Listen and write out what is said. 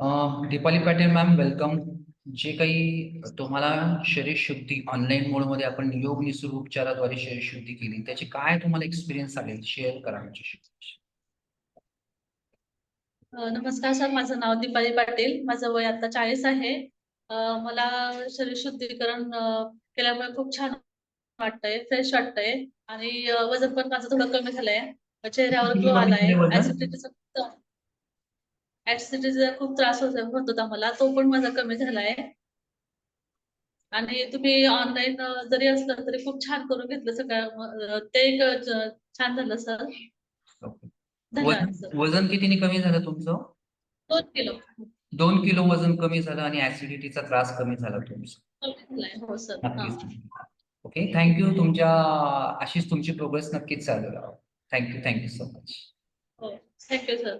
Deepali Patil ma'am welcome जे काही तुम्हाला शरीर शुद्धी ऑनलाईन मोडमध्ये आपण योग निसर्ग उपचाराद्वारे शरीर शुद्धी केली त्याचे काय तुम्हाला एक्सपिरियन्स आले शेअर करा आमच्याशी. नमस्कार सर माझं नाव दीपाली पाटील. माझं वय आता चाळीस आहे. मला शरीर शुद्धीकरण केल्यामुळे खूप छान वाटतंय फ्रेश वाटतंय. आणि वजन पण माझं थोडं कमी झालंय. चेहऱ्यावर ग्लो आलाय? ऍसिडिटीचा ऍसिडिटीचा खूप त्रास होत होत मला. तो पण माझा कमी झालाय. आणि तुम्ही ऑनलाईन जरी असलं तरी खूप छान करून घेतलं सगळं. ते एक छान झालं सर धन्यवाद वजन कितीने कमी झालं तुमचं? दोन किलो. दोन किलो वजन कमी झालं आणि ऍसिडिटीचा त्रास कमी झाला तुमचा. हो सर हा. ओके थँक्यू तुमच्या अशीच तुमची प्रोग्रेस नक्कीच चालू राहा. Thank you thank you so much हो थँक्यू सर